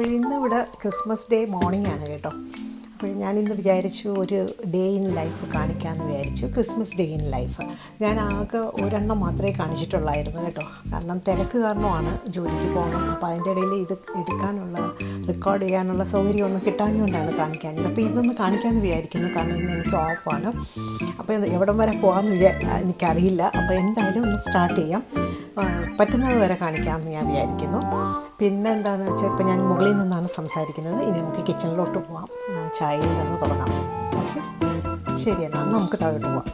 അപ്പോൾ ഇന്ന് ഇവിടെ ക്രിസ്മസ് ഡേ മോർണിംഗ് ആണ് കേട്ടോ. അപ്പോൾ ഞാനിന്ന് വിചാരിച്ചു ഒരു ഡേ ഇൻ ലൈഫ് കാണിക്കാമെന്ന് വിചാരിച്ചു. Christmas day in life. ഞാൻ ആകെ ഒരെണ്ണം മാത്രമേ കാണിച്ചിട്ടുള്ളായിരുന്നു കേട്ടോ. കാരണം തിരക്ക് കാരണമാണ് ജോലിക്ക് പോകണം. അപ്പോൾ അതിന്റെ ഇടയിൽ ഇത് എടുക്കാനുള്ള റെക്കോർഡ് ചെയ്യാനുള്ള സൗകര്യം ഒന്നും കിട്ടാഞ്ഞുകൊണ്ടാണ് കാണിക്കാഞ്ഞത്. അപ്പോൾ ഇതൊന്ന് കാണിക്കാമെന്ന് വിചാരിക്കുന്നു. കാരണം ഇന്ന് എനിക്ക് ഓഫാണ്. അപ്പോൾ എവിടം വരെ പോകാമെന്ന് വിചാ എനിക്കറിയില്ല. അപ്പോൾ എന്തായാലും ഒന്ന് സ്റ്റാർട്ട് ചെയ്യാം. പറ്റുന്നത് വരെ കാണിക്കാമെന്ന് ഞാൻ വിചാരിക്കുന്നു. പിന്നെ എന്താണെന്ന് വെച്ചാൽ ഇപ്പോൾ ഞാൻ മുകളിൽ നിന്നാണ് സംസാരിക്കുന്നത്. ഇനി നമുക്ക് കിച്ചണിലോട്ട് പോവാം. ചായയിൽ നിന്ന് തുടങ്ങാം. ഓക്കെ? ശരി എന്നാൽ നമുക്ക് താഴോട്ട് പോവാം.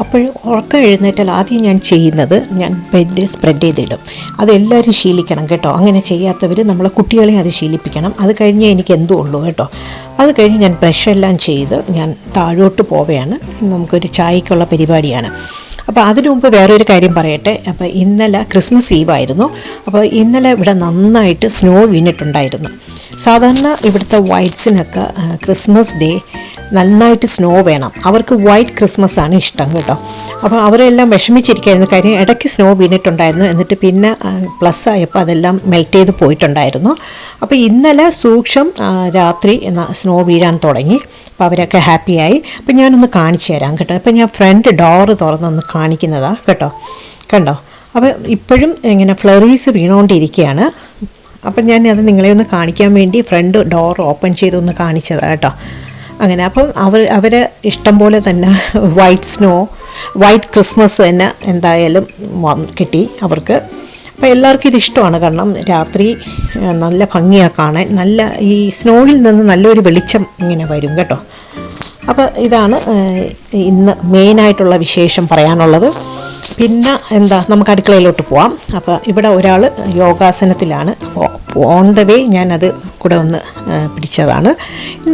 അപ്പോൾ ഉറക്കം എഴുന്നേറ്റാൽ ആദ്യം ഞാൻ ചെയ്യുന്നത് ഞാൻ ബെഡ് സ്പ്രെഡ് ചെയ്തിടും. അതെല്ലാവരും ശീലിക്കണം കേട്ടോ. അങ്ങനെ ചെയ്യാത്തവർ നമ്മളെ കുട്ടികളെ അത് ശീലിപ്പിക്കണം. അത് കഴിഞ്ഞേ എനിക്ക് എന്തോ ഉള്ളൂ കേട്ടോ. അത് കഴിഞ്ഞ് ഞാൻ ബ്രഷെല്ലാം ചെയ്ത് ഞാൻ താഴോട്ട് പോവുകയാണ്. നമുക്കൊരു ചായക്കുള്ള പരിപാടിയാണ്. അപ്പോൾ അതിനു മുമ്പ് വേറൊരു കാര്യം പറയട്ടെ. അപ്പോൾ ഇന്നലെ ക്രിസ്മസ് ഈവ് ആയിരുന്നു. അപ്പോൾ ഇന്നലെ ഇവിടെ നന്നായിട്ട് സ്നോ വീണിട്ടുണ്ടായിരുന്നു. സാധാരണ ഇവിടുത്തെ വൈറ്റ്സിനൊക്കെ ക്രിസ്മസ് ഡേ നന്നായിട്ട് സ്നോ വേണം. അവർക്ക് വൈറ്റ് ക്രിസ്മസ് ആണ് ഇഷ്ടം കേട്ടോ. അപ്പോൾ അവരെല്ലാം വിഷമിച്ചിരിക്കുകയായിരുന്നു കാര്യം ഇടയ്ക്ക് സ്നോ വീണിട്ടുണ്ടായിരുന്നു. എന്നിട്ട് പിന്നെ പ്ലസ് ആയപ്പോൾ അതെല്ലാം മെൽറ്റ് ചെയ്ത് പോയിട്ടുണ്ടായിരുന്നു. അപ്പോൾ ഇന്നലെ സൂക്ഷം രാത്രി സ്നോ വീഴാൻ തുടങ്ങി. അപ്പോൾ അവരൊക്കെ ഹാപ്പിയായി അപ്പോൾ ഞാനൊന്ന് കാണിച്ചു തരാം കേട്ടോ. അപ്പോൾ ഞാൻ ഫ്രണ്ട് ഡോറ് തുറന്നൊന്ന് കാണിക്കുന്നതാണ് കേട്ടോ. കണ്ടോ? അപ്പോൾ ഇപ്പോഴും ഇങ്ങനെ ഫ്ലറീസ് വീണുകൊണ്ടിരിക്കുകയാണ് അപ്പം ഞാൻ അത് നിങ്ങളെ ഒന്ന് കാണിക്കാൻ വേണ്ടി ഫ്രണ്ട് ഡോർ ഓപ്പൺ ചെയ്തൊന്ന് കാണിച്ചതാണ് കേട്ടോ. അങ്ങനെ. അപ്പം അവർ അവർ ഇഷ്ടം പോലെ തന്നെ വൈറ്റ് സ്നോ വൈറ്റ് ക്രിസ്മസ് തന്നെ എന്തായാലും കിട്ടി അവർക്ക്. അപ്പോൾ എല്ലാവർക്കും ഇത് ഇഷ്ടമാണ്. കാരണം രാത്രി നല്ല ഭംഗിയാണ് കാണാൻ. നല്ല ഈ സ്നോയിൽ നിന്ന് നല്ലൊരു വെളിച്ചം ഇങ്ങനെ വരും കേട്ടോ. അപ്പോൾ ഇതാണ് ഇന്ന് മെയിനായിട്ടുള്ള വിശേഷം പറയാനുള്ളത്. പിന്നെ എന്താ നമുക്ക് അടുക്കളയിലോട്ട് പോവാം. അപ്പോൾ ഇവിടെ ഒരാൾ യോഗാസനത്തിലാണ്. അപ്പോൾ ഓൺ ദ വേ ഞാനത് കൂടെ ഒന്ന് പിടിച്ചതാണ്.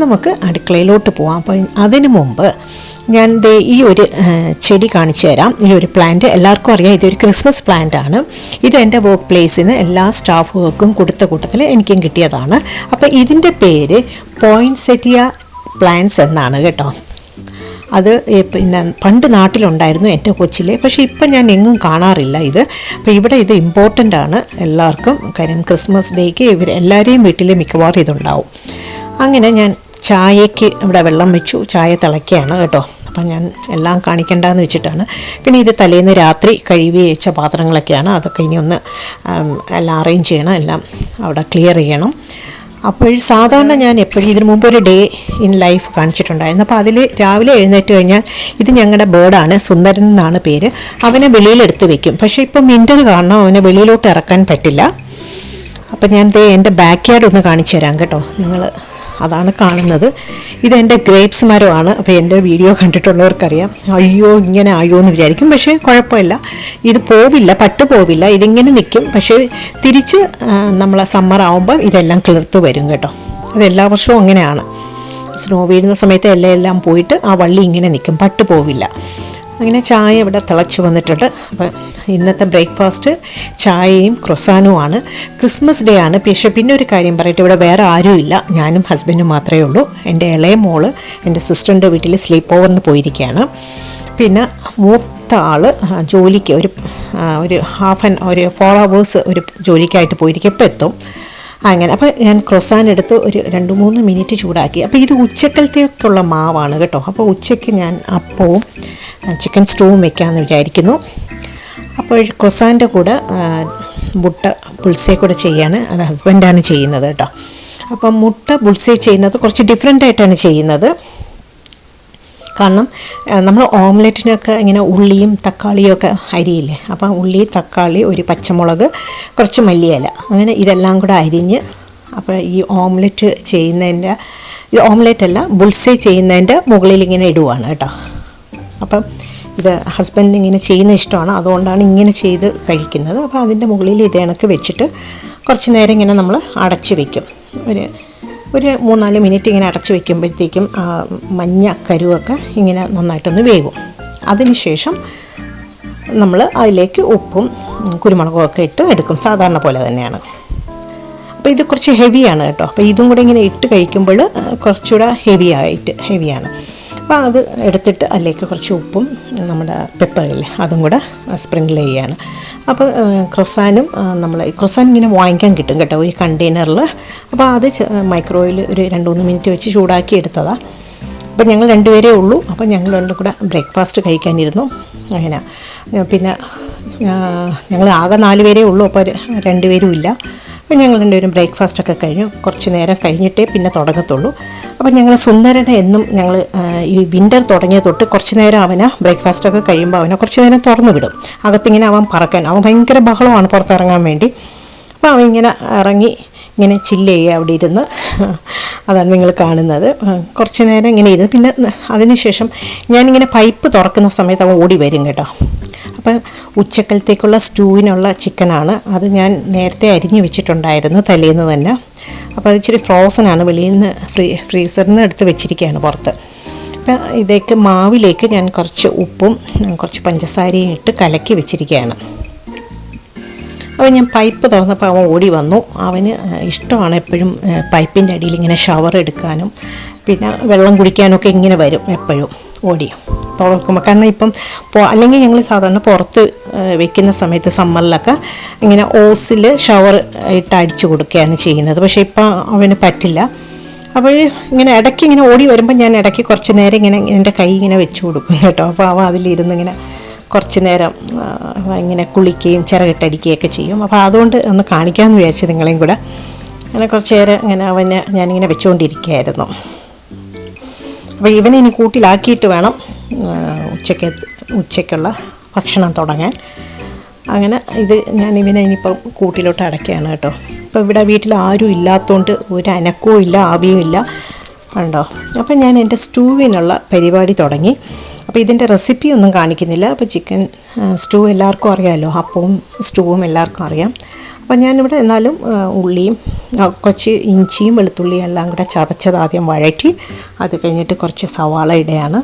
നമുക്ക് അടുക്കളയിലോട്ട് പോവാം. അപ്പോൾ അതിനു മുമ്പ് ഞാൻ ദേ ഈ ഒരു ചെടി കാണിച്ചു തരാം. ഈ ഒരു പ്ലാന്റ് എല്ലാവർക്കും അറിയാം. ഇതൊരു ക്രിസ്മസ് പ്ലാന്റ് ആണ്. ഇത് എന്റെ വർക്ക് പ്ലേസിന് എല്ലാ സ്റ്റാഫുകൾക്കും കൊടുത്ത കൂട്ടത്തിൽ എനിക്കും കിട്ടിയതാണ്. അപ്പോൾ ഇതിന്റെ പേര് പോയിൻസെറ്റിയ പ്ലാന്റ്സ് എന്നാണ് കേട്ടോ. അത് പിന്നെ പണ്ട് നാട്ടിലുണ്ടായിരുന്നു എന്റെ കൊച്ചിലെ പക്ഷേ ഇപ്പം ഞാൻ എങ്ങും കാണാറില്ല ഇത്. അപ്പോൾ ഇവിടെ ഇത് ഇമ്പോർട്ടന്റ് ആണ് എല്ലാവർക്കും. കാര്യം ക്രിസ്മസ് ഡേക്ക് ഇവർ എല്ലാവരെയും വീട്ടിൽ മിക്കവാറും ഇതുണ്ടാവും. അങ്ങനെ ഞാൻ ചായയ്ക്ക് ഇവിടെ വെള്ളം വെച്ചു ചായ തിളയ്ക്കുകയാണ് കേട്ടോ. അപ്പം ഞാൻ എല്ലാം കാണിക്കണ്ടെന്ന് വെച്ചിട്ടാണ്. പിന്നെ ഇത് തലേന്ന് രാത്രി കഴുകി വെച്ച പാത്രങ്ങളൊക്കെയാണ്. അതൊക്കെ ഇനി ഒന്ന് എല്ലാം അറേഞ്ച് ചെയ്യണം എല്ലാം അവിടെ ക്ലിയർ ചെയ്യണം. അപ്പോൾ സാധാരണ ഞാൻ എപ്പോഴും ഇതിനു മുമ്പ് ഒരു ഡേ ഇൻ ലൈഫ് കാണിച്ചിട്ടുണ്ടായിരുന്നു. അപ്പോൾ അതിൽ രാവിലെ എഴുന്നേറ്റ് കഴിഞ്ഞാൽ ഇത് ഞങ്ങളുടെ ബേർഡാണ് സുന്ദരൻ എന്നാണ് പേര്. അവനെ വെളിയിലെടുത്ത് വെക്കും. പക്ഷേ ഇപ്പം വിന്റർ കാരണം അവനെ വെളിയിലോട്ട് ഇറക്കാൻ പറ്റില്ല. അപ്പം ഞാൻ എന്റെ ബാക്ക് യാർഡ് ഒന്ന് കാണിച്ചു തരാം കേട്ടോ. നിങ്ങൾ അതാണ് കാണുന്നത്. ഇതെന്റെ ഗ്രേപ്സ് മരമാണ് അപ്പോൾ എന്റെ വീഡിയോ കണ്ടിട്ടുള്ളവർക്കറിയാം. അയ്യോ ഇങ്ങനെ ആയോ എന്ന് വിചാരിക്കും. പക്ഷേ കുഴപ്പമില്ല. ഇത് പോവില്ല പട്ട് പോവില്ല. ഇതിങ്ങനെ നിൽക്കും. പക്ഷേ തിരിച്ച് നമ്മൾ സമ്മർ ആവുമ്പോൾ ഇതെല്ലാം കിളിർത്ത് വരും കേട്ടോ. അത് എല്ലാ വർഷവും അങ്ങനെയാണ്. സ്നോ വീഴുന്ന സമയത്ത് എല്ലാം എല്ലാം പോയിട്ട് ആ വള്ളി ഇങ്ങനെ നിൽക്കും. പട്ട് പോവില്ല. അങ്ങനെ ചായ ഇവിടെ തിളച്ച് വന്നിട്ടുണ്ട്. അപ്പം ഇന്നത്തെ ബ്രേക്ക്ഫാസ്റ്റ് ചായയും ക്രൊസാനുമാണ് ക്രിസ്മസ് ഡേ ആണ്. പക്ഷെ പിന്നെ ഒരു കാര്യം പറയട്ടെ ഇവിടെ വേറെ ആരും ഇല്ല. ഞാനും ഹസ്ബൻഡും മാത്രമേ ഉള്ളൂ. എന്റെ ഇളയ മോൾ എന്റെ സിസ്റ്ററിന്റെ വീട്ടിൽ സ്ലീപ്പ് ഓവറിന് പോയിരിക്കുകയാണ്. പിന്നെ മൂത്ത ആൾ ജോലിക്ക് ഒരു ഒരു ഹാഫ് ആൻ ഒരു ഫോർ അവേഴ്സ് ഒരു ജോലിക്കായിട്ട് പോയിരിക്കും എപ്പോൾ എത്തും. അങ്ങനെ. അപ്പോൾ ഞാൻ ക്രൊസാൻ എടുത്ത് ഒരു രണ്ട് മൂന്ന് മിനിറ്റ് ചൂടാക്കി. അപ്പോൾ ഇത് ഉച്ചക്കലത്തേക്കുള്ള മാവാണ് കേട്ടോ. അപ്പോൾ ഉച്ചയ്ക്ക് ഞാൻ അപ്പവും ചിക്കൻ സ്റ്റൂവും വെക്കാമെന്ന് വിചാരിക്കുന്നു. അപ്പോൾ ക്രൊസാന്റെ കൂടെ മുട്ട പുൾസേ കൂടെ ചെയ്യാണ്. അത് ഹസ്ബൻഡാണ് ചെയ്യുന്നത് കേട്ടോ. അപ്പം മുട്ട പുൾസേ ചെയ്യുന്നത് കുറച്ച് ഡിഫറെന്റ് ആയിട്ടാണ് ചെയ്യുന്നത്. കാരണം നമ്മൾ ഓംലെറ്റിനൊക്കെ ഇങ്ങനെ ഉള്ളിയും തക്കാളിയും ഒക്കെ അരിയില്ലേ അപ്പം ഉള്ളി തക്കാളി ഒരു പച്ചമുളക് കുറച്ച് മല്ലിയില അങ്ങനെ ഇതെല്ലാം കൂടെ അരിഞ്ഞ് അപ്പോൾ ഈ ഓംലെറ്റ് ചെയ്യുന്നതിന്റെ ഇത് ഓംലെറ്റ് അല്ല ബുൾസൈ ചെയ്യുന്നതിന്റെ മുകളിൽ ഇങ്ങനെ ഇടുവാണ് കേട്ടോ. അപ്പം ഇത് ഹസ്ബൻഡ് ഇങ്ങനെ ചെയ്യുന്ന ഇഷ്ടമാണ് അതുകൊണ്ടാണ് ഇങ്ങനെ ചെയ്ത് കഴിക്കുന്നത്. അപ്പോൾ അതിന്റെ മുകളിൽ ഇത് വെച്ചിട്ട് കുറച്ച് നേരം ഇങ്ങനെ നമ്മൾ അടച്ച് വയ്ക്കും ഒരു ഒരു മൂന്നാൽ മിനിറ്റ് ഇങ്ങനെ അടച്ച് വയ്ക്കുമ്പോഴത്തേക്കും മഞ്ഞ കരുവൊക്കെ ഇങ്ങനെ നന്നായിട്ടൊന്ന് വേകും അതിനുശേഷം നമ്മൾ അതിലേക്ക് ഉപ്പും കുരുമുളകും ഒക്കെ ഇട്ട് എടുക്കും സാധാരണ പോലെ തന്നെയാണ്. അപ്പോൾ ഇത് കുറച്ച് ഹെവിയാണ് കേട്ടോ. അപ്പോൾ ഇതും കൂടെ ഇങ്ങനെ ഇട്ട് കഴിക്കുമ്പോൾ കുറച്ചുകൂടെ ഹെവി ആയിട്ട് ഹെവിയാണ് അപ്പോൾ അത് എടുത്തിട്ട് അതിലേക്ക് കുറച്ച് ഉപ്പും നമ്മുടെ പെപ്പറില്ലേ അതും കൂടെ സ്പ്രിങ്കിൾ ചെയ്യുകയാണ്. അപ്പോൾ ക്രൊസാനും നമ്മൾ ക്രൊസാൻ ഇങ്ങനെ വാങ്ങിക്കാൻ കിട്ടും കേട്ടോ ഈ കണ്ടെയ്നറിൽ അപ്പോൾ അത് മൈക്രോവേവിൽ ഒരു രണ്ട് മൂന്ന് മിനിറ്റ് വെച്ച് ചൂടാക്കി എടുത്തതാണ് അപ്പോൾ ഞങ്ങൾ രണ്ടുപേരേ ഉള്ളൂ. അപ്പോൾ ഞങ്ങൾ രണ്ടും കൂടെ ബ്രേക്ക്ഫാസ്റ്റ് കഴിക്കാനിരുന്നു. അങ്ങനെ. പിന്നെ ഞങ്ങൾ ആകെ നാല് പേരേ ഉള്ളൂ. അപ്പോൾ രണ്ടുപേരും ഇല്ല. അപ്പോൾ ഞങ്ങൾ രണ്ടുപേരും ബ്രേക്ക്ഫാസ്റ്റ് ഒക്കെ കഴിഞ്ഞു. കുറച്ച് നേരം കഴിഞ്ഞിട്ടേ പിന്നെ തുടങ്ങത്തുള്ളൂ. അപ്പോൾ ഞങ്ങൾ സുന്ദരനെ എന്നും ഞങ്ങൾ ഈ വിന്റർ തുടങ്ങിയ തൊട്ട് കുറച്ച് നേരം അവന് ബ്രേക്ക്ഫാസ്റ്റ് ഒക്കെ കഴിയുമ്പോൾ അവനെ കുറച്ച് നേരം തുറന്നു വിടും അകത്തിങ്ങനെ അവൻ പറക്കാൻ അവൻ ഭയങ്കര ബഹളമാണ് പുറത്തിറങ്ങാൻ വേണ്ടി. അപ്പോൾ അവൻ ഇങ്ങനെ ഇറങ്ങി ഇങ്ങനെ ചില്ല് ചെയ്യുക അവിടെ ഇരുന്ന്. അതാണ് നിങ്ങൾ കാണുന്നത്. കുറച്ച് നേരം ഇങ്ങനെ ഇരുന്ന്. പിന്നെ അതിനുശേഷം ഞാനിങ്ങനെ പൈപ്പ് തുറക്കുന്ന സമയത്ത് അവൻ ഓടി വരും കേട്ടോ. അപ്പം ഉച്ചക്കലത്തേക്കുള്ള സ്റ്റൂവിനുള്ള ചിക്കനാണ് അത് ഞാൻ നേരത്തെ അരിഞ്ഞു വെച്ചിട്ടുണ്ടായിരുന്നു തലേന്ന് തന്നെ. അപ്പോൾ അത് ഇച്ചിരി ഫ്രോസനാണ് വെളിയിൽ നിന്ന് ഫ്രീ ഫ്രീസറിൽ നിന്ന് എടുത്ത് വെച്ചിരിക്കുകയാണ് പുറത്ത്. അപ്പം ഇതേക്ക് മാവിലേക്ക് ഞാൻ കുറച്ച് ഉപ്പും കുറച്ച് പഞ്ചസാരയും ഇട്ട് കലക്കി വെച്ചിരിക്കുകയാണ് അപ്പോൾ ഞാൻ പൈപ്പ് തുറന്നപ്പോൾ അവൻ ഓടി വന്നു. അവന് ഇഷ്ടമാണ് എപ്പോഴും പൈപ്പിന്റെ അടിയിൽ ഇങ്ങനെ ഷവർ എടുക്കാനും പിന്നെ വെള്ളം കുടിക്കാനൊക്കെ ഇങ്ങനെ വരും എപ്പോഴും ഓടി. തുറക്കുമ്പോൾ കാരണം ഇപ്പം അല്ലെങ്കിൽ ഞങ്ങൾ സാധാരണ പുറത്ത് വെക്കുന്ന സമയത്ത് സമ്മറിലൊക്കെ ഇങ്ങനെ ഓസിൽ ഷവർ ഇട്ട് അടിച്ചു കൊടുക്കുകയാണ് ചെയ്യുന്നത്. പക്ഷേ ഇപ്പം അവന് പറ്റില്ല. അപ്പോൾ ഇങ്ങനെ ഇടയ്ക്ക് ഇങ്ങനെ ഓടി വരുമ്പോൾ ഞാൻ ഇടയ്ക്ക് കുറച്ച് നേരം ഇങ്ങനെ എന്റെ കൈ ഇങ്ങനെ വെച്ചു കൊടുക്കും കേട്ടോ. അപ്പോൾ അവ അതിലിരുന്ന് ഇങ്ങനെ കുറച്ച് നേരം ഇങ്ങനെ കുളിക്കുകയും ചിറകിട്ടടിക്കുകയൊക്കെ ചെയ്യും. അപ്പോൾ അതുകൊണ്ട് ഒന്ന് കാണിക്കാമെന്ന് വിചാരിച്ചു നിങ്ങളെയും കൂടെ. അങ്ങനെ കുറച്ച് നേരം ഇങ്ങനെ അവനെ ഞാനിങ്ങനെ വെച്ചുകൊണ്ടിരിക്കുകയായിരുന്നു അപ്പോൾ ഇവനെ ഇനി കൂട്ടിലാക്കിയിട്ട് വേണം ഉച്ചയ്ക്ക് ഉച്ചയ്ക്കുള്ള ഭക്ഷണം തുടങ്ങാൻ. അങ്ങനെ ഇത് ഞാൻ ഇവനെ ഇനിയിപ്പം കൂട്ടിലോട്ട് അടയ്ക്കുകയാണ് കേട്ടോ. ഇപ്പോൾ ഇവിടെ വീട്ടിൽ ആരും ഇല്ലാത്തതുകൊണ്ട് ഒരു അനക്കവും ഇല്ല ആവിയും ഇല്ല. ഉണ്ടോ അപ്പം ഞാൻ എന്റെ സ്റ്റൂവിനുള്ള പരിപാടി തുടങ്ങി. അപ്പോൾ ഇതിന്റെ റെസിപ്പി ഒന്നും കാണിക്കുന്നില്ല. അപ്പോൾ ചിക്കൻ സ്റ്റൂ എല്ലാവർക്കും അറിയാമല്ലോ അപ്പവും സ്റ്റൂവും എല്ലാവർക്കും അറിയാം. അപ്പോൾ ഞാനിവിടെ എന്നാലും ഉള്ളിയും കുറച്ച് ഇഞ്ചിയും വെളുത്തുള്ളിയും എല്ലാം കൂടെ ചതച്ചത് ആദ്യം വഴറ്റി അത് കഴിഞ്ഞിട്ട് കുറച്ച് സവാള ഇടയാണ്.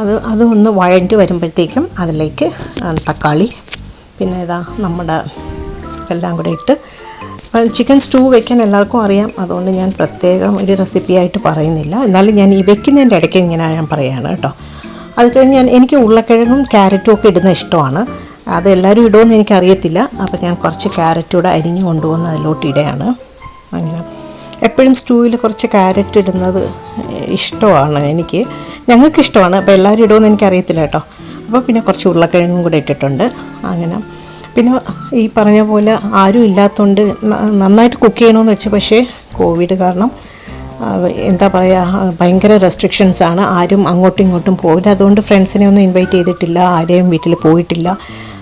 അത് അത് ഒന്ന് വഴണ്ട് വരുമ്പോഴത്തേക്കും അതിലേക്ക് തക്കാളി പിന്നെ ഇതാ നമ്മുടെ എല്ലാം കൂടെ ഇട്ട് ചിക്കൻ സ്റ്റൂ വെക്കാൻ എല്ലാവർക്കും അറിയാം. അതുകൊണ്ട് ഞാൻ പ്രത്യേകം ഒരു റെസിപ്പിയായിട്ട് പറയുന്നില്ല. എന്നാലും ഞാൻ ഈ വെക്കുന്നതിന്റെ ഇടയ്ക്ക് ഇങ്ങനെ ഞാൻ പറയുകയാണ് കേട്ടോ. അത് കഴിഞ്ഞ് ഞാൻ എനിക്ക് ഉരുളക്കിഴങ്ങും ക്യാരറ്റും ഒക്കെ ഇടുന്ന ഇഷ്ടമാണ്. അത് എല്ലാവരും ഇടുമെന്ന് എനിക്കറിയത്തില്ല. അപ്പോൾ ഞാൻ കുറച്ച് ക്യാരറ്റ് കൂടെ അരിഞ്ഞ് കൊണ്ടുവന്ന് അതിലോട്ട് ഇടുകയാണ്. അങ്ങനെ എപ്പോഴും സ്റ്റൂവിൽ കുറച്ച് ക്യാരറ്റ് ഇടുന്നത് ഇഷ്ടമാണ് എനിക്ക്. ഞങ്ങൾക്ക് ഇഷ്ടമാണ് അപ്പോൾ എല്ലാവരും ഇടുമെന്ന് എനിക്കറിയത്തില്ല കേട്ടോ. അപ്പോൾ പിന്നെ കുറച്ച് ഉരുളക്കിഴങ്ങും കൂടെ ഇട്ടിട്ടുണ്ട്. അങ്ങനെ പിന്നെ ഈ പറഞ്ഞ പോലെ ആരും ഇല്ലാത്തതുകൊണ്ട് നന്നായിട്ട് കുക്ക് ചെയ്യണമെന്ന് വെച്ചു പക്ഷേ കോവിഡ് കാരണം എന്താ പറയുക ഭയങ്കര റെസ്ട്രിക്ഷൻസ് ആണ്. ആരും അങ്ങോട്ടും ഇങ്ങോട്ടും പോയില്ല അതുകൊണ്ട് ഫ്രണ്ട്സിനെ ഒന്നും ഇൻവൈറ്റ് ചെയ്തിട്ടില്ല. ആരെയും വീട്ടിൽ പോയിട്ടില്ല.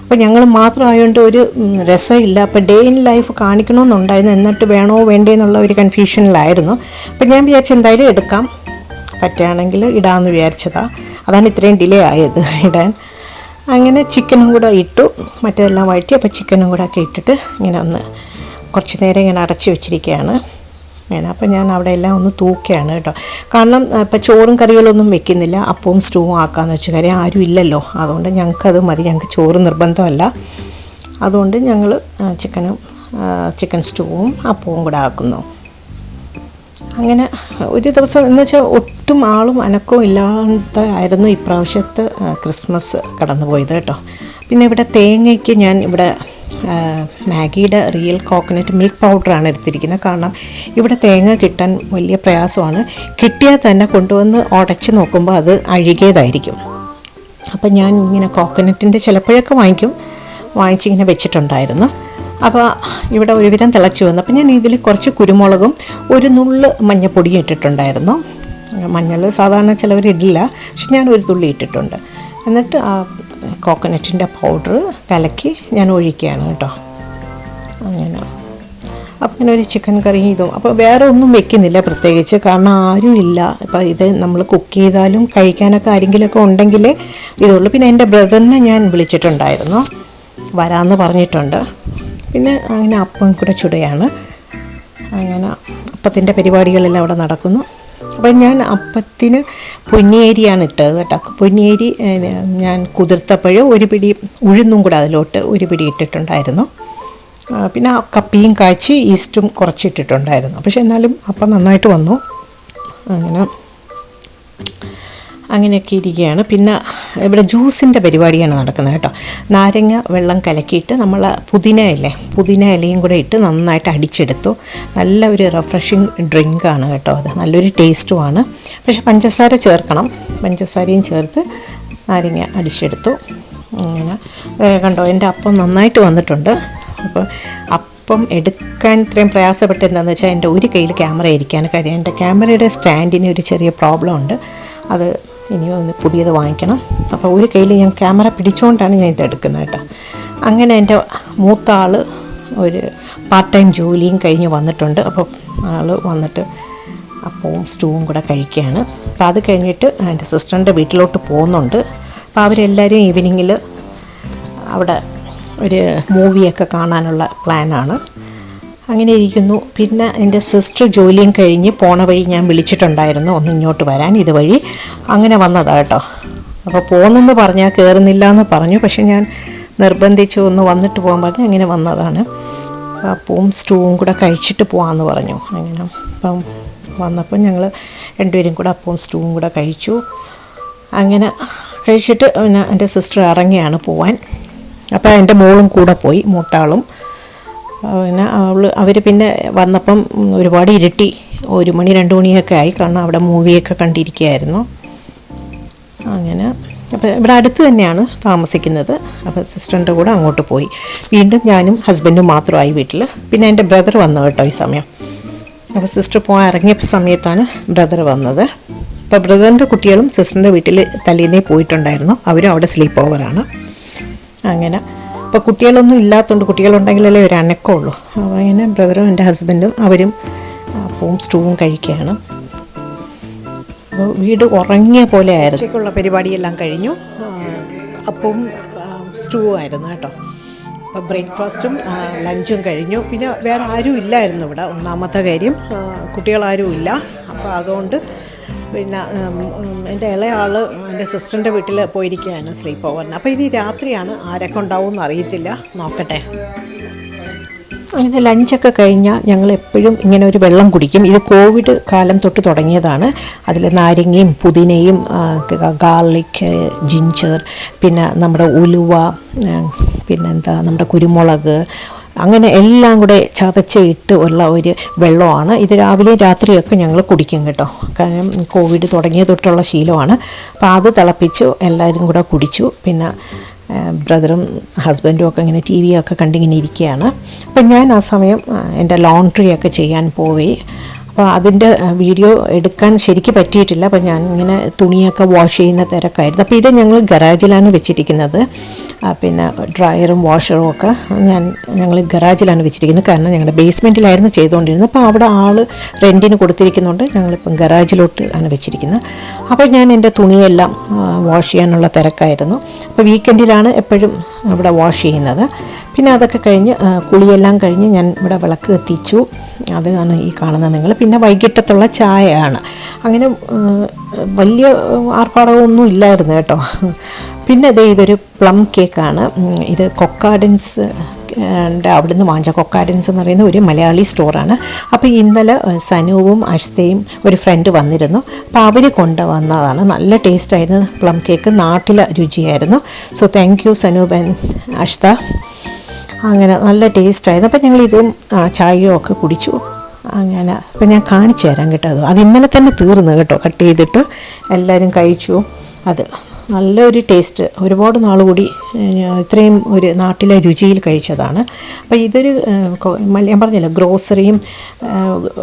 അപ്പോൾ ഞങ്ങൾ മാത്രമായതുകൊണ്ട് ഒരു രസമില്ല. അപ്പോൾ ഡേ ഇൻ ലൈഫ് കാണിക്കണമെന്നുണ്ടായിരുന്നു എന്നിട്ട് വേണോ വേണ്ടേ എന്നുള്ള ഒരു കൺഫ്യൂഷനിലായിരുന്നു അപ്പോൾ ഞാൻ വിചാരിച്ചു എന്തായാലും എടുക്കാം. പറ്റുകയാണെങ്കിൽ ഇടാമെന്ന് വിചാരിച്ചതാണ് അതാണ് ഇത്രയും ഡിലേ ആയത് ഇടാൻ. അങ്ങനെ ചിക്കനും കൂടെ ഇട്ടു. മറ്റേതെല്ലാം വഴറ്റി അപ്പോൾ ചിക്കനും കൂടെ ഒക്കെ ഇട്ടിട്ട് ഇങ്ങനെ ഒന്ന് കുറച്ച് നേരം ഇങ്ങനെ അടച്ച് വെച്ചിരിക്കുകയാണ്. അങ്ങനെ അപ്പോൾ ഞാൻ അവിടെ എല്ലാം ഒന്ന് തൂക്കുകയാണ് കേട്ടോ. കാരണം ഇപ്പം ചോറും കറികളൊന്നും വെക്കുന്നില്ല. അപ്പവും സ്റ്റൂവും ആക്കാമെന്ന് വെച്ച കാര്യം ആരും ഇല്ലല്ലോ. അതുകൊണ്ട് ഞങ്ങൾക്കത് മതി. ഞങ്ങൾക്ക് ചോറ് നിർബന്ധമല്ല. അതുകൊണ്ട് ഞങ്ങൾ ചിക്കനും ചിക്കൻ സ്റ്റൂവും അപ്പവും കൂടെ ആക്കുന്നു. അങ്ങനെ ഒരു ദിവസം എന്ന് വെച്ചാൽ ഒട്ടും ആളും അനക്കവും ഇല്ലാണ്ടായിരുന്നു ഇപ്രാവശ്യത്തെ ക്രിസ്മസ് കടന്നുപോയത് കേട്ടോ. പിന്നെ ഇവിടെ തേങ്ങയ്ക്ക് ഞാൻ ഇവിടെ മാഗിയുടെ റിയൽ കോക്കനട്ട് മിൽക്ക് പൗഡറാണ് എടുത്തിരിക്കുന്നത്. കാരണം ഇവിടെ തേങ്ങ കിട്ടാൻ വലിയ പ്രയാസമാണ്. കിട്ടിയാൽ തന്നെ കൊണ്ടുവന്ന് ഉടച്ച് നോക്കുമ്പോൾ അത് അഴുകിയതായിരിക്കും. അപ്പം ഞാൻ ഇങ്ങനെ കോക്കനട്ടിന്റെ ചിലപ്പോഴൊക്കെ വാങ്ങിക്കും. വാങ്ങിച്ചിങ്ങനെ വെച്ചിട്ടുണ്ടായിരുന്നു. അപ്പോൾ ഇവിടെ ഒരുവിധം തിളച്ച് വന്നു. അപ്പോൾ ഞാൻ ഇതിൽ കുറച്ച് കുരുമുളകും ഒരു നുള്ള് മഞ്ഞപ്പൊടിയും ഇട്ടിട്ടുണ്ടായിരുന്നു. മഞ്ഞൾ സാധാരണ ചിലവർ ഇടില്ല. പക്ഷെ ഞാൻ ഒരു തുള്ളി ഇട്ടിട്ടുണ്ട്. എന്നിട്ട് ആ കോക്കനട്ടിന്റെ പൗഡർ കലക്കി ഞാൻ ഒഴിക്കുകയാണ് കേട്ടോ. അങ്ങനെ. അപ്പം ഇങ്ങനെ ഒരു ചിക്കൻ കറി ഇതും. അപ്പോൾ വേറെ ഒന്നും വെക്കുന്നില്ല പ്രത്യേകിച്ച്. കാരണം ആരും ഇല്ല. അപ്പോൾ ഇത് നമ്മൾ കുക്ക് ചെയ്താലും കഴിക്കാനൊക്കെ ആരെങ്കിലുമൊക്കെ ഉണ്ടെങ്കിൽ ഇതുള്ളൂ. പിന്നെ എന്റെ ബ്രദറിനെ ഞാൻ വിളിച്ചിട്ടുണ്ടായിരുന്നു. വരാമെന്ന് പറഞ്ഞിട്ടുണ്ട്. പിന്നെ അങ്ങനെ അപ്പം കൂടെ ചുടയാണ്. അങ്ങനെ അപ്പത്തിന്റെ പരിപാടികളെല്ലാം അവിടെ നടക്കുന്നു. അപ്പം ഞാൻ അപ്പത്തിന് പൊന്നിയേരിയാണ് ഇട്ടത് കേട്ടോ. പൊന്നിയേരി ഞാൻ കുതിർത്തപ്പോൾ ഒരു പിടി ഉഴുന്നും കൂടെ അതിലോട്ട് ഒരു പിടി ഇട്ടിട്ടുണ്ടായിരുന്നു. പിന്നെ കപ്പിയും കാച്ചി ഈസ്റ്റും കുറച്ചിട്ടിട്ടുണ്ടായിരുന്നു. പക്ഷെ എന്നാലും അപ്പം നന്നായിട്ട് വന്നു. അങ്ങനെ അങ്ങനെയൊക്കെ ഇരിക്കുകയാണ്. പിന്നെ ഇവിടെ ജ്യൂസിന്റെ പരിപാടിയാണ് നടക്കുന്നത് കേട്ടോ. നാരങ്ങ വെള്ളം കലക്കിയിട്ട് നമ്മൾ പുതിന ഇല്ലേ പുതിന ഇലയും കൂടെ ഇട്ട് നന്നായിട്ട് അടിച്ചെടുത്തു. നല്ല ഒരു റിഫ്രഷിങ് ഡ്രിങ്കാണ് കേട്ടോ അത്. നല്ലൊരു ടേസ്റ്റുമാണ് പക്ഷേ പഞ്ചസാര ചേർക്കണം. പഞ്ചസാരയും ചേർത്ത് നാരങ്ങ അടിച്ചെടുത്തു. അങ്ങനെ കണ്ടോ എന്റെ അപ്പം നന്നായിട്ട് വന്നിട്ടുണ്ട്. അപ്പോൾ അപ്പം എടുക്കാൻ ഇത്രയും പ്രയാസപ്പെട്ട എന്താണെന്ന് വെച്ചാൽ എന്റെ ഒരു കയ്യിൽ ക്യാമറ ഇരിക്കാൻ കാര്യം എന്റെ ക്യാമറയുടെ സ്റ്റാൻഡിന് ഒരു ചെറിയ പ്രോബ്ലം ഉണ്ട്. അത് ഇനി ഒന്ന് പുതിയത് വാങ്ങിക്കണം. അപ്പോൾ ഒരു കയ്യിൽ ഞാൻ ക്യാമറ പിടിച്ചുകൊണ്ടാണ് ഞാൻ ഇതെടുക്കുന്നത് കേട്ടോ. അങ്ങനെ എന്റെ മൂത്ത ആൾ ഒരു പാർട്ട് ടൈം ജോലിയും കഴിഞ്ഞ് വന്നിട്ടുണ്ട്. അപ്പോൾ ആൾ വന്നിട്ട് അപ്പവും സ്റ്റൂവും കൂടെ കഴിക്കുകയാണ്. അപ്പോൾ അത് കഴിഞ്ഞിട്ട് എന്റെ സിസ്റ്ററിന്റെ വീട്ടിലോട്ട് പോകുന്നുണ്ട്. അപ്പോൾ അവരെല്ലാവരും ഈവനിങ്ങിൽ അവിടെ ഒരു മൂവിയൊക്കെ കാണാനുള്ള പ്ലാനാണ്. അങ്ങനെ ഇരിക്കുന്നു. പിന്നെ എന്റെ സിസ്റ്റർ ജോലിയും കഴിഞ്ഞ് പോണ വഴി ഞാൻ വിളിച്ചിട്ടുണ്ടായിരുന്നു. ഒന്ന് ഇങ്ങോട്ട് വരാൻ ഇതുവഴി. അങ്ങനെ വന്നതാണ് കേട്ടോ. അപ്പോൾ പോകുന്നെന്ന് പറഞ്ഞാൽ കയറുന്നില്ല എന്ന് പറഞ്ഞു. പക്ഷെ ഞാൻ നിർബന്ധിച്ച് ഒന്ന് വന്നിട്ട് പോകാൻ പറഞ്ഞു. അങ്ങനെ വന്നതാണ്. അപ്പവും സ്റ്റൂവും കൂടെ കഴിച്ചിട്ട് പോകാമെന്ന് പറഞ്ഞു. അങ്ങനെ അപ്പം വന്നപ്പോൾ ഞങ്ങൾ രണ്ടുപേരും കൂടെ അപ്പവും സ്റ്റൂവും കൂടെ കഴിച്ചു. അങ്ങനെ കഴിച്ചിട്ട് പിന്നെ എന്റെ സിസ്റ്റർ ഇറങ്ങിയാണ് പോവാൻ. അപ്പോൾ എന്റെ മോളും കൂടെ പോയി മൂത്താളും. പിന്നെ അവൾ അവർ പിന്നെ വന്നപ്പം ഒരുപാട് ഇരുട്ടി. ഒരു മണി രണ്ട് മണിയൊക്കെ ആയി. കാരണം അവിടെ മൂവിയൊക്കെ കണ്ടിരിക്കുകയായിരുന്നു. അങ്ങനെ. അപ്പോൾ ഇവിടെ അടുത്ത് തന്നെയാണ് താമസിക്കുന്നത്. അപ്പോൾ സിസ്റ്ററിന്റെ കൂടെ അങ്ങോട്ട് പോയി. വീണ്ടും ഞാനും ഹസ്ബൻഡും മാത്രമായി വീട്ടിൽ പിന്നെ എന്റെ ബ്രദർ വന്നു കേട്ടോ ഈ സമയം. അപ്പോൾ സിസ്റ്റർ പോകാൻ ഇറങ്ങിയ സമയത്താണ് ബ്രദർ വന്നത്. അപ്പോൾ ബ്രദറിന്റെ കുട്ടികളും സിസ്റ്ററിന്റെ വീട്ടിൽ തലേന്നേ പോയിട്ടുണ്ടായിരുന്നു. അവരും അവിടെ സ്ലീപ്പ് ഓവറാണ് അങ്ങനെ. അപ്പോൾ കുട്ടികളൊന്നും ഇല്ലാത്തതുകൊണ്ട് കുട്ടികളുണ്ടെങ്കിലല്ലേ ഒരു അനക്കമുള്ളൂ. അപ്പോൾ അങ്ങനെ ബ്രദറും എന്റെ ഹസ്ബൻഡും അവരും അപ്പവും സ്റ്റൂവും കഴിക്കുകയാണ്. വീട് ഉറങ്ങിയ പോലെ ആയിരുന്നു. ഉച്ചയ്ക്കുള്ള പരിപാടിയെല്ലാം കഴിഞ്ഞു. അപ്പം സ്റ്റൂ ആയിരുന്നു കേട്ടോ. അപ്പോൾ ബ്രേക്ക്ഫാസ്റ്റും ലഞ്ചും കഴിഞ്ഞു. പിന്നെ വേറെ ആരും ഇല്ലായിരുന്നു ഇവിടെ. ഒന്നാമത്തെ കാര്യം കുട്ടികളാരും ഇല്ല. അപ്പോൾ അതുകൊണ്ട് പിന്നെ എന്റെ ഇളയാൾ എന്റെ സിസ്റ്ററിന്റെ വീട്ടിൽ പോയിരിക്കുകയാണ് സ്ലീപ്പ് ഓവറിന്. അപ്പോൾ ഇനി രാത്രിയാണ് ആരൊക്കെ ഉണ്ടാവും എന്ന് അറിയത്തില്ല. നോക്കട്ടെ. അങ്ങനെ ലഞ്ചൊക്കെ കഴിഞ്ഞാൽ ഞങ്ങൾ എപ്പോഴും ഇങ്ങനെ ഒരു വെള്ളം കുടിക്കും. ഇത് കോവിഡ് കാലം തൊട്ട് തുടങ്ങിയതാണ്. അതിൽ നാരങ്ങയും പുതിനയും ഗാർലിക് ജിഞ്ചർ പിന്നെ നമ്മുടെ ഉലുവ പിന്നെന്താ നമ്മുടെ കുരുമുളക് അങ്ങനെ എല്ലാം കൂടെ ചതച്ച് ഇട്ട് ഉള്ള ഒരു വെള്ളമാണ്. ഇത് രാവിലെ രാത്രിയൊക്കെ ഞങ്ങൾ കുടിക്കും കേട്ടോ. കാരണം കോവിഡ് തുടങ്ങിയ തൊട്ടുള്ള ശീലമാണ്. അപ്പോൾ അത് തിളപ്പിച്ചു എല്ലാവരും കൂടെ കുടിച്ചു. പിന്നെ ബ്രദറും ഹസ്ബൻഡും ഒക്കെ ഇങ്ങനെ ടി ഒക്കെ കണ്ടിങ്ങനെ ഇരിക്കുകയാണ്. അപ്പം ഞാൻ ആ സമയം എന്റെ ലോണ്ട്രി ഒക്കെ ചെയ്യാൻ പോയി. അപ്പോൾ അതിന്റെ വീഡിയോ എടുക്കാൻ ശരിക്ക് പറ്റിയിട്ടില്ല. അപ്പോൾ ഞാൻ ഇങ്ങനെ തുണിയൊക്കെ വാഷ് ചെയ്യുന്ന തിരക്കായിരുന്നു. അപ്പോൾ ഇത് ഞങ്ങൾ ഗറാജിലാണ് വെച്ചിരിക്കുന്നത്. പിന്നെ ഡ്രയറും വാഷറും ഒക്കെ ഞാൻ ഞങ്ങൾ ഗറാജിലാണ് വെച്ചിരിക്കുന്നത്. കാരണം ഞങ്ങളുടെ ബേസ്മെന്റിലായിരുന്നു ചെയ്തുകൊണ്ടിരുന്നത് അപ്പോൾ അവിടെ ആൾ റെന്റിന് കൊടുത്തിരിക്കുന്നുണ്ട്. ഞങ്ങളിപ്പം ഗറാജിലോട്ട് ആണ് വെച്ചിരിക്കുന്നത്. അപ്പോൾ ഞാൻ എന്റെ തുണിയെല്ലാം വാഷ് ചെയ്യാനുള്ള തിരക്കായിരുന്നു. അപ്പോൾ വീക്കെൻഡിലാണ് എപ്പോഴും അവിടെ വാഷ് ചെയ്യുന്നത്. പിന്നെ അതൊക്കെ കഴിഞ്ഞ് കുളിയെല്ലാം കഴിഞ്ഞ് ഞാൻ ഇവിടെ വിളക്ക് കത്തിച്ചു. അതാണ് ഈ കാണുന്നത് നിങ്ങൾ. പിന്നെ വൈകിട്ടത്തുള്ള ചായയാണ്. അങ്ങനെ വലിയ ആർഭാടമൊന്നും ഇല്ലായിരുന്നു കേട്ടോ. പിന്നെ അതേ ഇതൊരു പ്ലം കേക്കാണ്. ഇത് കൊക്കാഡൻസ് അവിടുന്ന് വാങ്ങിച്ച കൊക്കാഡൻസ് എന്ന് പറയുന്ന ഒരു മലയാളി സ്റ്റോറാണ്. അപ്പോൾ ഇന്നലെ സനുവും അഷ്തയും ഒരു ഫ്രണ്ട് വന്നിരുന്നു. അപ്പോൾ അവർ കൊണ്ടുവന്നതാണ്. നല്ല ടേസ്റ്റായിരുന്നു പ്ലം കേക്ക്. നാട്ടിലെ രുചിയായിരുന്നു. സോ താങ്ക് യു സനു ബെൻ അഷ്ത അങ്ങനെ നല്ല ടേസ്റ്റായിരുന്നു അപ്പോൾ ഞങ്ങൾ ഇതും ചായയോ ഒക്കെ കുടിച്ചു. അങ്ങനെ അപ്പം ഞാൻ കാണിച്ചു തരാം കേട്ടോ അത്. അത് ഇന്നലെ തന്നെ തീർന്നു കേട്ടോ കട്ട് ചെയ്തിട്ട് എല്ലാവരും കഴിച്ചു. അത് നല്ലൊരു ടേസ്റ്റ് ഒരുപാട് നാൾ കൂടി ഇത്രയും ഒരു നാട്ടിലെ രുചിയിൽ കഴിച്ചതാണ്. അപ്പോൾ ഇതൊരു ഞാൻ പറഞ്ഞില്ല ഗ്രോസറിയും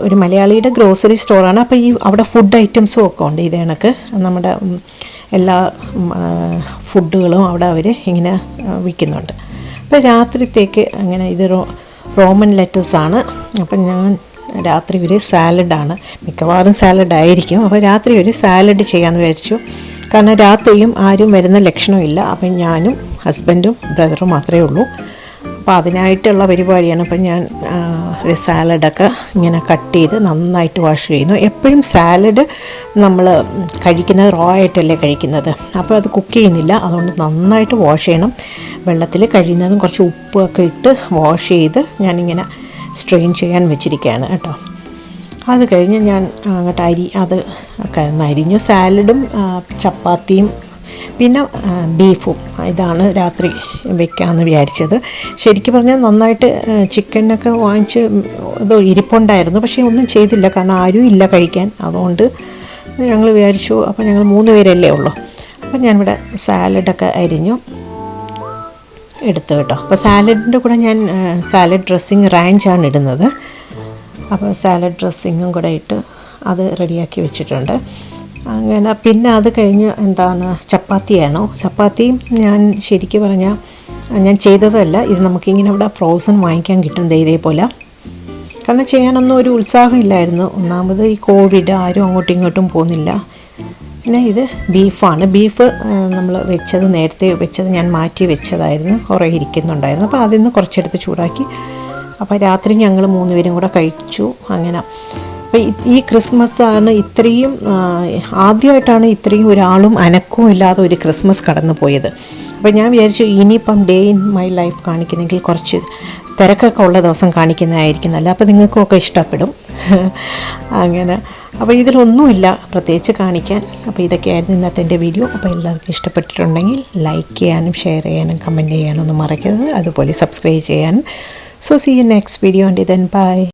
ഒരു മലയാളിയുടെ ഗ്രോസറി സ്റ്റോറാണ് അപ്പോൾ ഈ അവിടെ ഫുഡ് ഐറ്റംസും ഒക്കെ ഉണ്ട് ഇത് കണക്ക്. നമ്മുടെ എല്ലാ ഫുഡുകളും അവിടെ അവർ ഇങ്ങനെ വിൽക്കുന്നുണ്ട്. അപ്പോൾ രാത്രിത്തേക്ക് അങ്ങനെ ഇത് റോമൻ ലെറ്റേഴ്സാണ് അപ്പം ഞാൻ രാത്രി ഒരു സാലഡാണ് മിക്കവാറും സാലഡ് ആയിരിക്കും. അപ്പോൾ രാത്രി ഒരു സാലഡ് ചെയ്യാമെന്ന് വിചാരിച്ചു. കാരണം രാത്രിയും ആരും വരുന്ന ലക്ഷണമില്ല. അപ്പം ഞാനും ഹസ്ബൻഡും ബ്രദറും മാത്രമേ ഉള്ളൂ. അപ്പോൾ അതിനായിട്ടുള്ള പരിപാടിയാണ്. അപ്പം ഞാൻ ഒരു സാലഡൊക്കെ ഇങ്ങനെ കട്ട് ചെയ്ത് നന്നായിട്ട് വാഷ് ചെയ്യുന്നു. എപ്പോഴും സാലഡ് നമ്മൾ കഴിക്കുന്നത് റോ ആയിട്ടല്ലേ കഴിക്കുന്നത്. അപ്പോൾ അത് കുക്ക് ചെയ്യുന്നില്ല. അതുകൊണ്ട് നന്നായിട്ട് വാഷ് ചെയ്യണം. വെള്ളത്തിൽ കഴിയുന്നതും കുറച്ച് ഉപ്പൊക്കെ ഇട്ട് വാഷ് ചെയ്ത് ഞാനിങ്ങനെ സ്ട്രെയിൻ ചെയ്യാൻ വെച്ചിരിക്കുകയാണ് കേട്ടോ. അത് കഴിഞ്ഞ് ഞാൻ അങ്ങോട്ട് അരി അത് ഒക്കെ അരിഞ്ഞു സാലഡും ചപ്പാത്തിയും പിന്നെ ബീഫും ഇതാണ് രാത്രി വെക്കാമെന്ന് വിചാരിച്ചത്. ശരിക്കും പറഞ്ഞാൽ നന്നായിട്ട് ചിക്കനൊക്കെ വാങ്ങിച്ച് ഇത് ഇരിപ്പുണ്ടായിരുന്നു പക്ഷേ ഒന്നും ചെയ്തില്ല. കാരണം ആരും ഇല്ല കഴിക്കാൻ. അതുകൊണ്ട് ഞങ്ങൾ വിചാരിച്ചു അപ്പോൾ ഞങ്ങൾ മൂന്ന് പേരല്ലേ ഉള്ളൂ. അപ്പം ഞാനിവിടെ സാലഡൊക്കെ അരിഞ്ഞു എടുത്തു കേട്ടോ. അപ്പോൾ സാലഡിന്റെ കൂടെ ഞാൻ സാലഡ് ഡ്രസ്സിങ് റാഞ്ചാണ് ഇടുന്നത്. അപ്പോൾ സാലഡ് ഡ്രസ്സിങ്ങും കൂടെ ഇട്ട് അത് റെഡിയാക്കി വെച്ചിട്ടുണ്ട്. അങ്ങനെ പിന്നെ അത് കഴിഞ്ഞ് എന്താണ് ചപ്പാത്തിയാണോ? ചപ്പാത്തി ഞാൻ ശരിക്കും പറഞ്ഞാൽ ഞാൻ ചെയ്തതല്ല. ഇത് നമുക്കിങ്ങനെ ഇവിടെ ഫ്രോസൺ വാങ്ങിക്കാൻ കിട്ടും ഇതേപോലെ. കാരണം ചെയ്യാനൊന്നും ഒരു ഉത്സാഹമില്ലായിരുന്നു ഒന്നാമത് ഈ കോവിഡ് ആരും അങ്ങോട്ടും ഇങ്ങോട്ടും പോകുന്നില്ല. പിന്നെ ഇത് ബീഫാണ്. ബീഫ് നമ്മൾ വെച്ചത് നേരത്തെ വെച്ചത് ഞാൻ മാറ്റി വെച്ചതായിരുന്നു. കുറേ ഇരിക്കുന്നുണ്ടായിരുന്നു. അപ്പോൾ അതിൽ നിന്ന് കുറച്ചെടുത്ത് ചൂടാക്കി. അപ്പോൾ രാത്രി ഞങ്ങൾ മൂന്നുപേരും കൂടെ കഴിച്ചു. അങ്ങനെ. അപ്പോൾ ഈ- ക്രിസ്മസ് ആണ് ഇത്രയും ആദ്യമായിട്ടാണ് ഇത്രയും ഒരാളും അനക്കവും ഇല്ലാതെ ഒരു ക്രിസ്മസ് കടന്നു പോയത് അപ്പം ഞാൻ വിചാരിച്ചു ഇനിയിപ്പം ഡേ ഇൻ മൈ ലൈഫ് കാണിക്കുന്നെങ്കിൽ കുറച്ച് തിരക്കൊക്കെ ഉള്ള ദിവസം കാണിക്കുന്നതായിരിക്കും നല്ല അപ്പോൾ നിങ്ങൾക്കൊക്കെ ഇഷ്ടപ്പെടും. അങ്ങനെ. അപ്പോൾ ഇതിലൊന്നുമില്ല പ്രത്യേകിച്ച് കാണിക്കാൻ. അപ്പോൾ ഇതൊക്കെയായിരുന്നു ഇന്നത്തെ എന്റെ വീഡിയോ. അപ്പോൾ എല്ലാവർക്കും ഇഷ്ടപ്പെട്ടിട്ടുണ്ടെങ്കിൽ ലൈക്ക് ചെയ്യാനും ഷെയർ ചെയ്യാനും കമന്റ് ചെയ്യാനും ഒന്നും മറക്കരുത്. അതുപോലെ സബ്സ്ക്രൈബ് ചെയ്യാനും. So see you next video ഉണ്ട് ദെൻ ബൈ